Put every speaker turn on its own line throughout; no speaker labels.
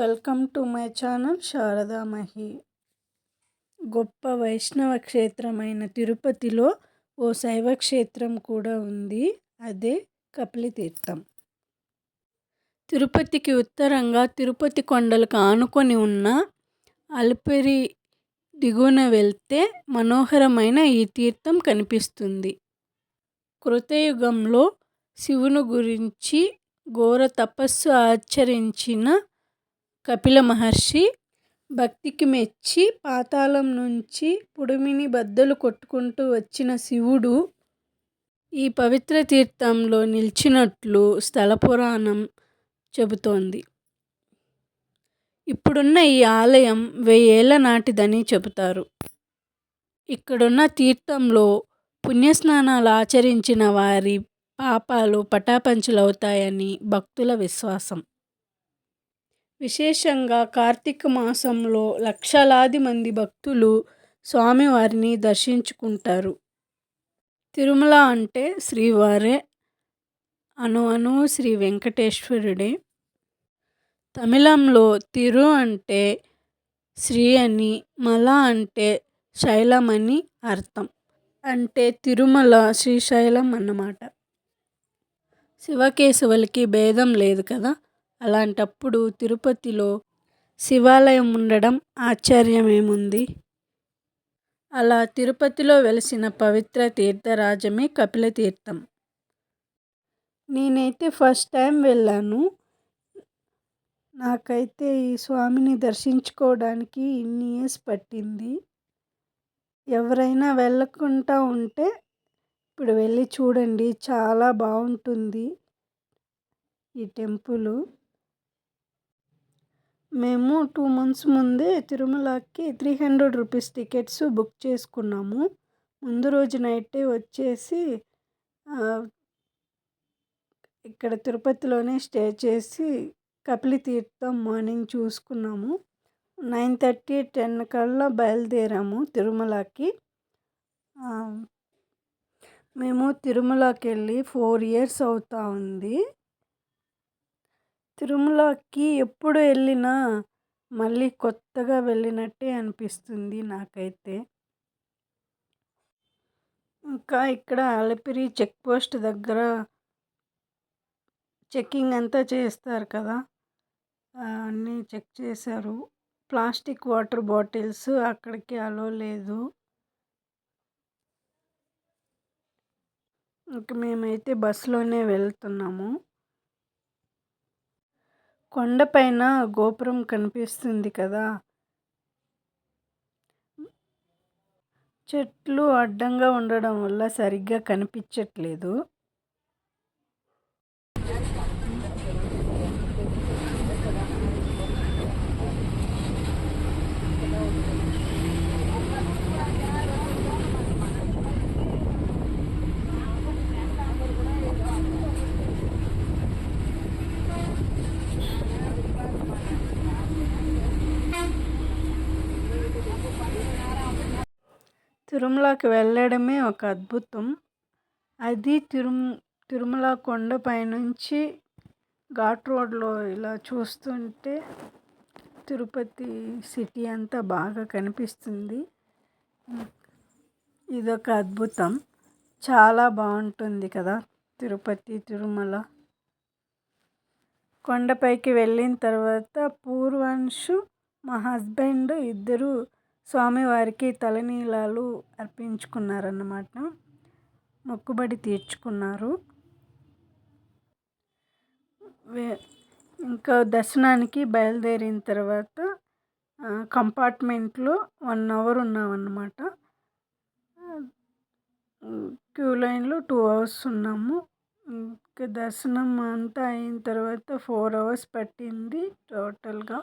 Welcome to my channel Sharadamahi గొప్ప వైష్ణవ క్షేత్రమైన తిరుపతిలో ఓ శైవ క్షేత్రం కూడా ఉంది. అదే కపిలతీర్థం. తిరుపతికి ఉత్తరంగా తిరుపతి కొండలకు ఆనుకొని ఉన్న అలిపిరి దిగువన వెళ్తే మనోహరమైన ఈ తీర్థం కనిపిస్తుంది. కృతయుగంలో శివుని గురించి ఘోర తపస్సు ఆచరించిన కపిల మహర్షి భక్తికి మెచ్చి పాతాళం నుంచి పుడిమిని బద్దలు కొట్టుకుంటూ వచ్చిన శివుడు ఈ పవిత్ర తీర్థంలో నిలిచినట్లు స్థల పురాణం చెబుతోంది. ఇప్పుడున్న ఈ ఆలయం వెయ్యేళ్ళ నాటిదని చెబుతారు. ఇక్కడున్న తీర్థంలో పుణ్యస్నానాలు ఆచరించిన వారి పాపాలు పటాపంచలవుతాయని భక్తుల విశ్వాసం. విశేషంగా కార్తీక మాసంలో లక్షలాది మంది భక్తులు స్వామివారిని దర్శించుకుంటారు. తిరుమల అంటే శ్రీవారే. అను అను శ్రీ వెంకటేశ్వరుడే. తమిళంలో తిరు అంటే శ్రీ అని మల అంటే శైలం అని అర్థం. అంటే తిరుమల శ్రీశైలం అన్నమాట. శివకేశవులకి భేదం లేదు కదా. అలాంటప్పుడు తిరుపతిలో శివాలయం ఉండడం ఆశ్చర్యమేముంది? అలా తిరుపతిలో వెలిసిన పవిత్ర తీర్థరాజమే కపిలతీర్థం నేనైతే ఫస్ట్ టైం వెళ్ళాను. నాకైతే ఈ స్వామిని దర్శించుకోవడానికి ఇన్ని ఇయర్స్ పట్టింది. ఎవరైనా వెళ్ళకుండా ఉంటే ఇప్పుడు వెళ్ళి చూడండి చాలా బాగుంటుంది ఈ టెంపులు. మేము టూ మంత్స్ ముందే తిరుమలకి three hundred rupees tickets book చేసుకున్నాము. ముందు రోజు నైటే వచ్చేసి ఇక్కడ తిరుపతిలోనే స్టే చేసి కపిలి తీర్థం మార్నింగ్ చూసుకున్నాము. నైన్ థర్టీ టెన్ కల్లా బయలుదేరాము తిరుమలకి. మేము తిరుమలకి వెళ్ళి ఫోర్ ఇయర్స్ అవుతా ఉంది. తిరుమలకి ఎప్పుడు వెళ్ళినా మళ్ళీ కొత్తగా వెళ్ళినట్టే అనిపిస్తుంది నాకైతే. ఇంకా ఇక్కడ అలిపిరి చెక్ పోస్ట్ దగ్గర చెక్కింగ్ అంతా చేస్తారు కదా. అన్నీ చెక్ చేశారు. ప్లాస్టిక్ వాటర్ బాటిల్స్ అక్కడికి అలో లేదు. ఇంక మేమైతే బస్సులోనే వెళ్తున్నాము. కొండపైన గోపురం కనిపిస్తుంది కదా. చెట్లు అడ్డంగా ఉండడం వల్ల సరిగ్గా కనిపించట్లేదు. తిరుమలకి వెళ్ళడమే ఒక అద్భుతం. అది తిరు తిరుమల కొండ పైనుంచి ఘాట్ రోడ్లో ఇలా చూస్తుంటే తిరుపతి సిటీ అంతా బాగా కనిపిస్తుంది. ఇదొక అద్భుతం. చాలా బాగుంటుంది కదా తిరుపతి తిరుమల. కొండపైకి వెళ్ళిన తర్వాత పూర్వాంశు మా హస్బెండ్ ఇద్దరు స్వామివారికి తలనీలాలు అర్పించుకున్నారన్నమాట. మొక్కుబడి తీర్చుకున్నారు. ఇంకా దర్శనానికి బయలుదేరిన తర్వాత కంపార్ట్మెంట్లో వన్ అవర్ ఉన్నామన్నమాట. క్యూ లైన్లో టూ అవర్స్ ఉన్నాము. ఇంకా దర్శనం అంతా అయిన తర్వాత ఫోర్ అవర్స్ పట్టింది టోటల్గా.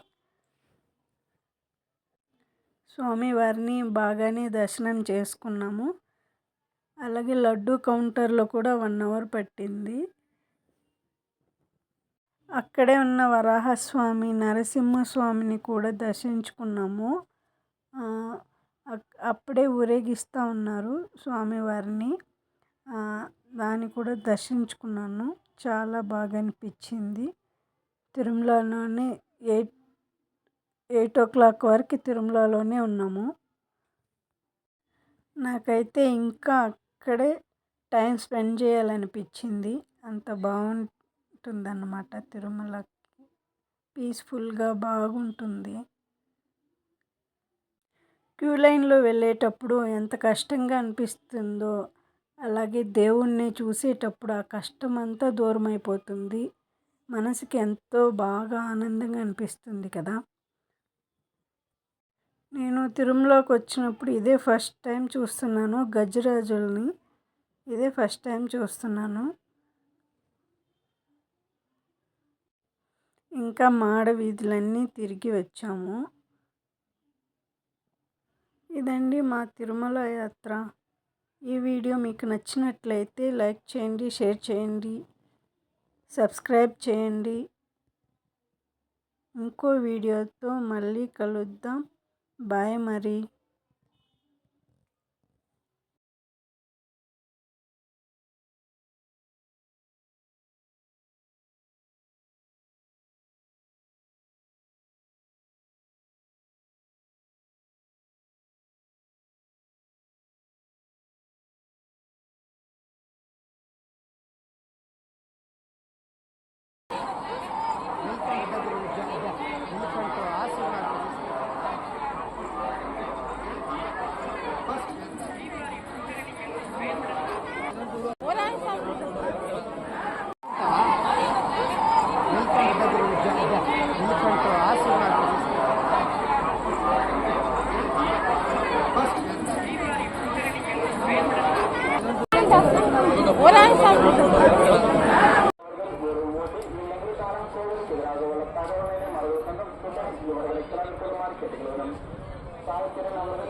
స్వామివారిని బాగానే దర్శనం చేసుకున్నాము. అలాగే లడ్డు కౌంటర్లో కూడా వన్ అవర్ పట్టింది. అక్కడే ఉన్న వరాహస్వామి నరసింహస్వామిని కూడా దర్శించుకున్నాము. అప్పుడే ఊరేగిస్తూ ఉన్నారు స్వామివారిని దాన్ని కూడా దర్శించుకున్నాను. చాలా బాగా అనిపించింది. తిరుమలలోనే ఎయిట్ ఎయిట్ ఓ క్లాక్ వరకు తిరుమలలోనే ఉన్నాము. నాకైతే ఇంకా అక్కడే టైం స్పెండ్ చేయాలనిపించింది. అంత బాగుంటుందన్నమాట తిరుమలకి పీస్ఫుల్గా బాగుంటుంది. క్యూ లైన్లో వెళ్ళేటప్పుడు ఎంత కష్టంగా అనిపిస్తుందో అలాగే దేవుణ్ణి చూసేటప్పుడు ఆ కష్టం అంతా దూరం అయిపోతుంది మనసుకి ఎంతో బాగా ఆనందంగా అనిపిస్తుంది కదా. నేను తిరుమలకి వచ్చినప్పుడు ఇదే ఫస్ట్ టైం చూస్తున్నాను గజరాజుల్ని. ఇదే ఫస్ట్ టైం చూస్తున్నాను. ఇంకా మాడ వీధులన్నీ తిరిగి వచ్చాము. ఇదండి మా తిరుమల యాత్ర. ఈ వీడియో మీకు నచ్చినట్లయితే లైక్ చేయండి షేర్ చేయండి సబ్స్క్రైబ్ చేయండి. ఇంకో వీడియోతో మళ్ళీ కలుద్దాం. बाय मरी
Kalau kita